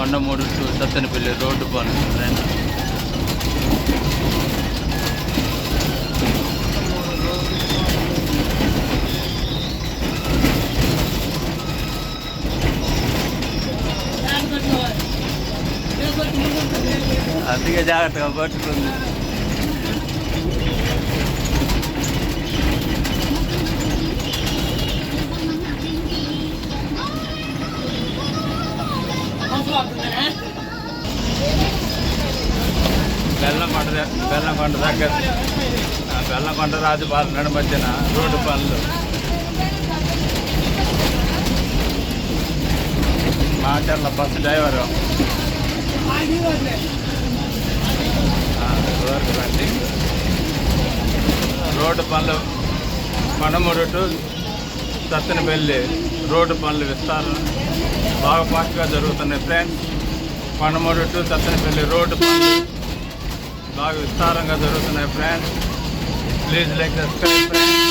Kondamudu to Sattenapalli road పనులు friends అందుకే జాగ్రత్తగా పట్టుకుంది బెల్లంకొండ దగ్గర. బెల్లంకొండ రాజుపాలెం నడు మధ్యన రోడ్డు పనులు. Macherla bus driver. ఆ, రండి రోడ్డు పనులు మనమూరు టు సత్తెనపల్లి రోడ్డు పనులు విస్తారం. బాగా ఫాస్ట్గా జరుగుతున్నాయి friends. Kondamuru to Sattenapalli road పనులు బాగా విస్తారంగా జరుగుతున్నాయి friends. Please like subscribe friends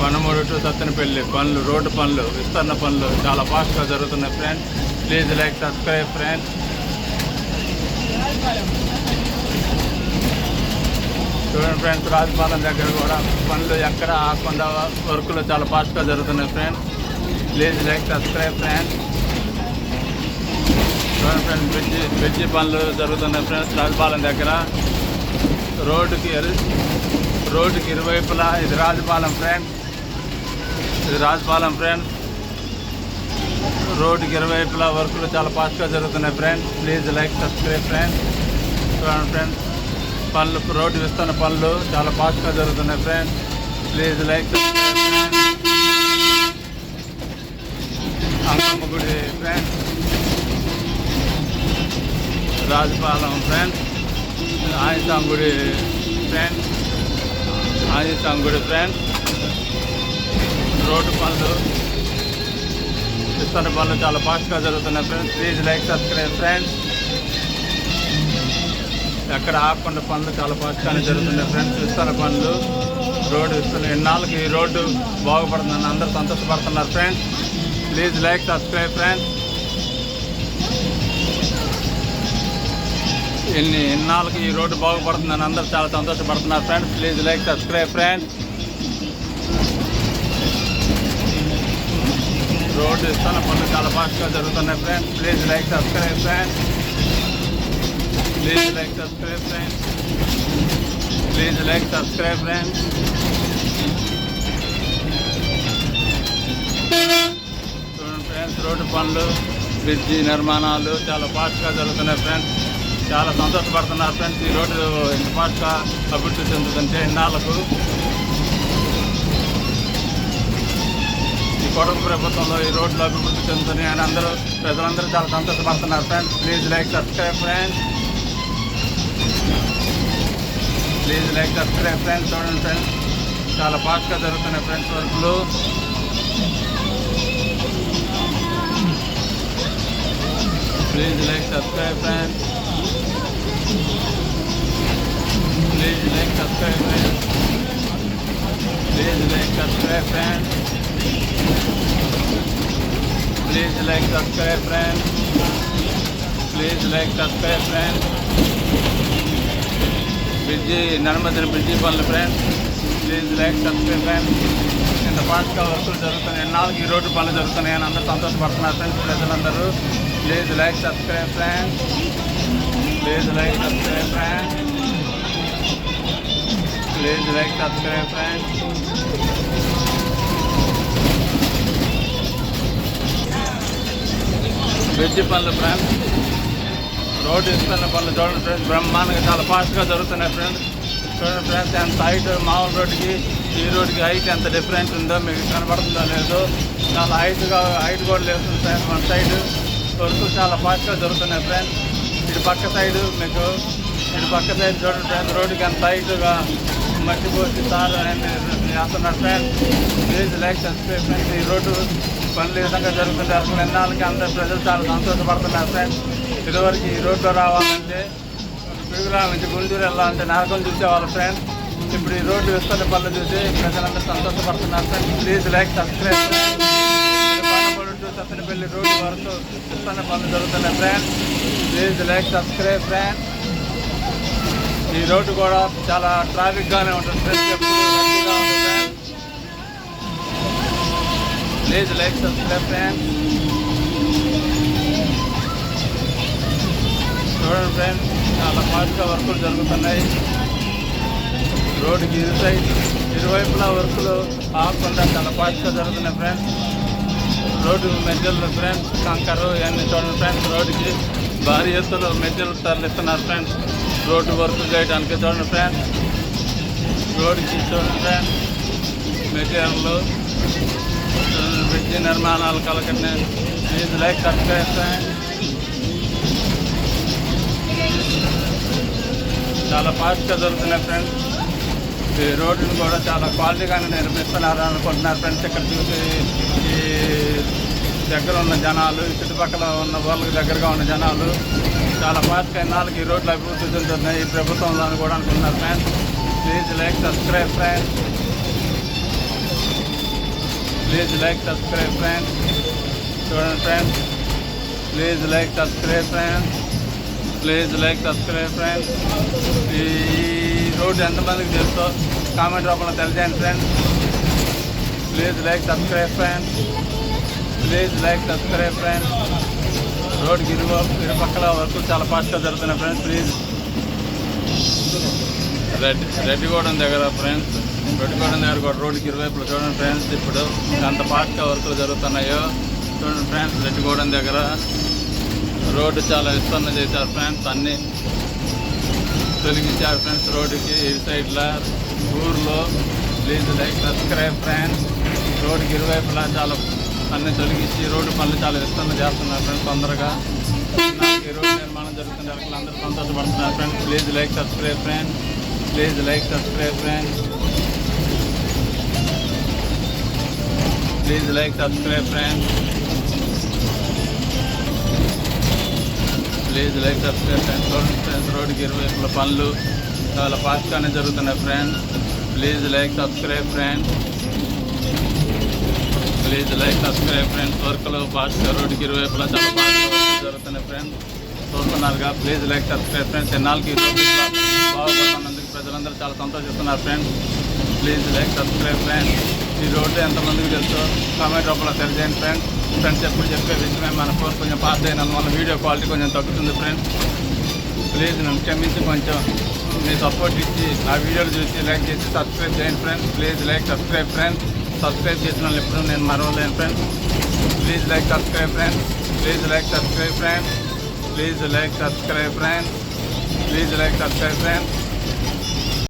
Panamuru to Sattenapalli పనులు రోడ్డు పనులు విస్తరణ పనులు చాలా ఫాస్ట్గా జరుగుతున్నాయి friends. Please like subscribe friends చూడండి ఫ్రెండ్స్ రాజపాలెం దగ్గర కూడా పనులు ఎక్కడ ఆకుండా వర్కులు చాలా ఫాస్ట్గా జరుగుతున్నాయి friends. Please like subscribe friends friends bridge bridge పనులు జరుగుతున్నాయి ఫ్రెండ్స్ రాజపాలెం దగ్గర. రోడ్డుకి రోడ్డుకి ఇరువైపులా ఇది రాజపాలెం ఫ్రెండ్స్ ఇది రాజపాలెం ఫ్రెండ్స్ రోడ్డుకి ఇరువైపులా వర్కులు చాలా ఫాస్ట్గా జరుగుతున్నాయి friends please like subscribe friends చూడండి ఫ్రెండ్స్ పనులు రోడ్డు విస్తున్న పనులు చాలా ఫాస్ట్గా జరుగుతున్నాయి ఫ్రెండ్స్ ప్లీజ్ లైక్ సబ్స్క్రైబ్. అమ్మమ్మ గుడి ఫ్రెండ్స్. రాజపాలెం ఫ్రెండ్స్. ఆంజనేయం గుడి ఫ్రెండ్స్. ఆంజనేయం గుడి ఫ్రెండ్స్. రోడ్డు పనులు. ఇస్తున్న పనులు చాలా ఫాస్ట్గా జరుగుతున్నాయి friends. Please like subscribe friends. ఎక్కడ ఆకుండా పనులు చాలా ఫాస్ట్గానే జరుగుతున్నాయి ఫ్రెండ్స్. ఇస్తున్న పనులు రోడ్డు ఇస్తున్నాయి ఎన్నాళ్ళకి ఈ రోడ్డు బాగుపడుతుందని అందరూ సంతోషపడుతున్నారు friends. Please like subscribe friends ఇన్ని ఇన్నాళ్ళకి ఈ రోడ్డు బాగుపడుతుందని అందరూ చాలా సంతోషపడుతున్నారు friends please like subscribe friends road ఇస్తున్న పనులు చాలా ఫాస్ట్గా జరుగుతున్నాయి friends please like subscribe friends please like subscribe friends please like subscribe friends పనులు బ్రిడ్జి నిర్మాణాలు చాలా ఫాస్ట్గా జరుగుతున్నాయి ఫ్రెండ్స్ చాలా సంతోషపడుతున్నారు ఫ్రెండ్స్ ఈ రోడ్డు ఇంత ఫాస్ట్గా అభివృద్ధి చెందుతుంటే ఇన్నాళ్ళకు ఈ కొడుకు ప్రభుత్వంలో ఈ రోడ్లు అభివృద్ధి చెందుతున్నాయి అని అందరూ ప్రజలందరూ చాలా సంతోషపడుతున్నారు friends please like subscribe friends please like subscribe friends చూడండి ఫ్రెండ్స్ చాలా ఫాస్ట్గా జరుగుతున్నాయి ఫ్రెండ్స్ వర్క్లు like subscribe friends please like subscribe friends please like subscribe friends please like subscribe friends please like subscribe friends bridge నర్మదిన bridge పనులు friends please like subscribe పాతిక ఇంత ఫాస్ట్గా జరుగుతున్నాయి. ఎన్నాళ్ళకి ఈ రోడ్డు పనులు జరుగుతున్నాయి అని అందరూ సంతోషపడుతున్నారు ఫ్రెండ్స్ ప్రజలందరూ. Please like subscribe friends. Please like subscribe friends. Please like subscribe friends. Bridge పనులు ఫ్రెండ్స్. రోడ్డు ఇస్తున్న పనులు చూడండి ఫ్రెండ్స్. బ్రహ్మాండంగా చాలా ఫాస్ట్గా జరుగుతున్నాయి ఫ్రెండ్స్. చూడండి ఫ్రెండ్స్ అండ్ సైడ్ మామూలు రోడ్డుకి. ఈ రోడ్డుకి హైట్ ఎంత డిఫరెన్స్ ఉందో మీకు కనబడుతుందో లేదో చాలా హైట్గా హైట్ కూడా లేస్తుంది ఫ్రెండ్స్ మన సైడ్ వర్క్ చాలా ఫాస్ట్గా జరుగుతున్నాయి ఫ్రెండ్స్ ఇటు పక్క సైడ్ మీకు ఇటు పక్క సైడ్ చూడండి ఫ్రెండ్స్ రోడ్డుకి ఎంత హైట్గా మట్టి పోసి సార్ అనేది చేస్తున్నారు friends please like subscribe friends ఈ రోడ్డు పనులు ఈ విధంగా జరుగుతుంటారు అసలు ఎన్నాళ్ళకి అందరు ప్రజలు చాలా సంతోషపడుతున్నారు ఫ్రెండ్స్ ఇదివరకు ఈ రోడ్లో రావాలంటే పిడుగులా నుంచి గుంటూరు వెళ్ళాలంటే నరకం చూసేవాళ్ళు ఫ్రెండ్స్ ఇప్పుడు ఈ రోడ్డు విస్తరణ పనులు చూసి ప్రజలందరూ సంతోషపడుతున్నారు sir. Please like subscribe. To Sattenapalli road వరకు విస్తరణ పనులు జరుగుతున్నాయి friend please like subscribe friend ఈ రోడ్డు కూడా చాలా ట్రాఫిక్గానే ఉంటుంది friends. Please like subscribe friend చూడండి ఫ్రెండ్స్ చాలా ఫాస్ట్గా వర్కులు జరుగుతున్నాయి. రోడ్డుకి ఇరు సైడ్ ఇరువైపులా వర్కులు ఆగకుండా చాలా ఫాస్ట్గా జరుగుతున్నాయి ఫ్రెండ్స్ రోడ్డు మెజ్జలు ఫ్రెండ్స్ కంకరు ఇవన్నీ చూడండి ఫ్రెండ్స్ రోడ్డుకి భారీ ఎత్తులో మెజ్జలు తరలిస్తున్నారు ఫ్రెండ్స్ రోడ్డు వర్క్ చేయడానికి చూడండి ఫ్రెండ్స్ రోడ్డుకి చూడండి ఫ్రెండ్స్ మెటీరియల్ బ్రిడ్జి నిర్మాణాలు కలకట్టిన ప్లీజ్ లైక్ సబ్స్క్రైబ్ చాలా ఫాస్ట్గా జరుగుతున్నాయి ఫ్రెండ్స్ ఈ రోడ్డును కూడా చాలా క్వాలిటీగానే నిర్మిస్తున్నారు అనుకుంటున్నారు ఫ్రెండ్స్. ఇక్కడ చూసి ఈ దగ్గర ఉన్న జనాలు చుట్టుపక్కల ఉన్న వాళ్ళకి దగ్గరగా ఉన్న జనాలు చాలా ఫాస్ట్ నాలుగు ఈ రోడ్లు అభివృద్ధి చెందుతున్నాయి. ఈ ప్రభుత్వంలో అని కూడా అనుకుంటున్నారు friends. Please like subscribe friends please like subscribe friends చూడండి friends please like subscribe friends please like subscribe friends ఈ రోడ్డు ఎంతమందికి తెలుసో కామెంట్ రూపంలో తెలియజేయండి friends please like subscribe friends please like subscribe friends రోడ్డుకి ఇరు ఇరుపక్కల వర్క్ చాలా ఫాస్ట్గా జరుగుతున్నాయి ఫ్రెండ్స్ ప్లీజ్ రెడ్డి రెడ్డిగూడెం దగ్గర ఫ్రెండ్స్ రెడ్డిగూడెం దగ్గర కూడా రోడ్డుకి ఇరువైపులు చూడండి ఫ్రెండ్స్ ఇప్పుడు ఎంత ఫాస్ట్గా వర్కులు జరుగుతున్నాయో చూడండి ఫ్రెండ్స్ రెడ్డిగూడెం దగ్గర రోడ్డు చాలా విస్తరణ చేశారు ఫ్రెండ్స్ అన్నీ తొలగించారు ఫ్రెండ్స్ రోడ్డుకి ఈ సైడ్లో ఊర్లో ప్లీజ్ లైక్ సబ్స్క్రైబ్ ఫ్రెండ్స్. రోడ్డుకి ఇరువైపులా చాలా అన్ని తొలగించి రోడ్డు పనులు చాలా విస్తరణ చేస్తున్నారు ఫ్రెండ్స్ తొందరగా. ఈ రోడ్డు నిర్మాణం జరుగుతుంది అక్కడ అందరూ సంతోషపడుతున్నారు friends. Please like subscribe friends. Please like subscribe friends. Please like subscribe friends. Please like subscribe friends friends రోడ్డుకి ఇరువైపుల పనులు. చాలా ఫాస్ట్గానే జరుగుతున్నాయి friends please like subscribe friends please like subscribe friends వర్క్లు ఫాస్ట్గా రోడ్డుకి ఇరువైపులా చాలా ఫాస్ట్గా జరుగుతున్నాయి ఫ్రెండ్స్ చూస్తున్నారుగా ప్లీజ్ లైక్ సబ్స్క్రైబ్ ఫ్రెండ్స్ ఎన్నాళ్ళకి బాగుపడుతున్నందుకు ప్రజలందరూ చాలా సంతోషిస్తున్నారు friends please like subscribe friends ఈ రోడ్డు ఎంతమందికి తెలుసో? కామెంట్ రూపంలో తెలియజేయండి ఫ్రెండ్స్ ఫ్రెండ్స్ ఎప్పుడు చెప్పే విషయమే. మన ఫోన్ కొంచెం పాస్ అయిన వల్ల వీడియో క్వాలిటీ కొంచెం తగ్గుతుంది ఫ్రెండ్స్ ప్లీజ్ నన్ను క్షమించి కొంచెం మీ సపోర్ట్ ఇచ్చి నా వీడియోలు చూసి లైక్ చేసి సబ్స్క్రైబ్ చేయండి friends please like subscribe friends subscribe చేసిన వాళ్ళు ఎప్పుడు నేను మరవలేను friends please like subscribe friends please like subscribe friends please like subscribe friends please like subscribe friends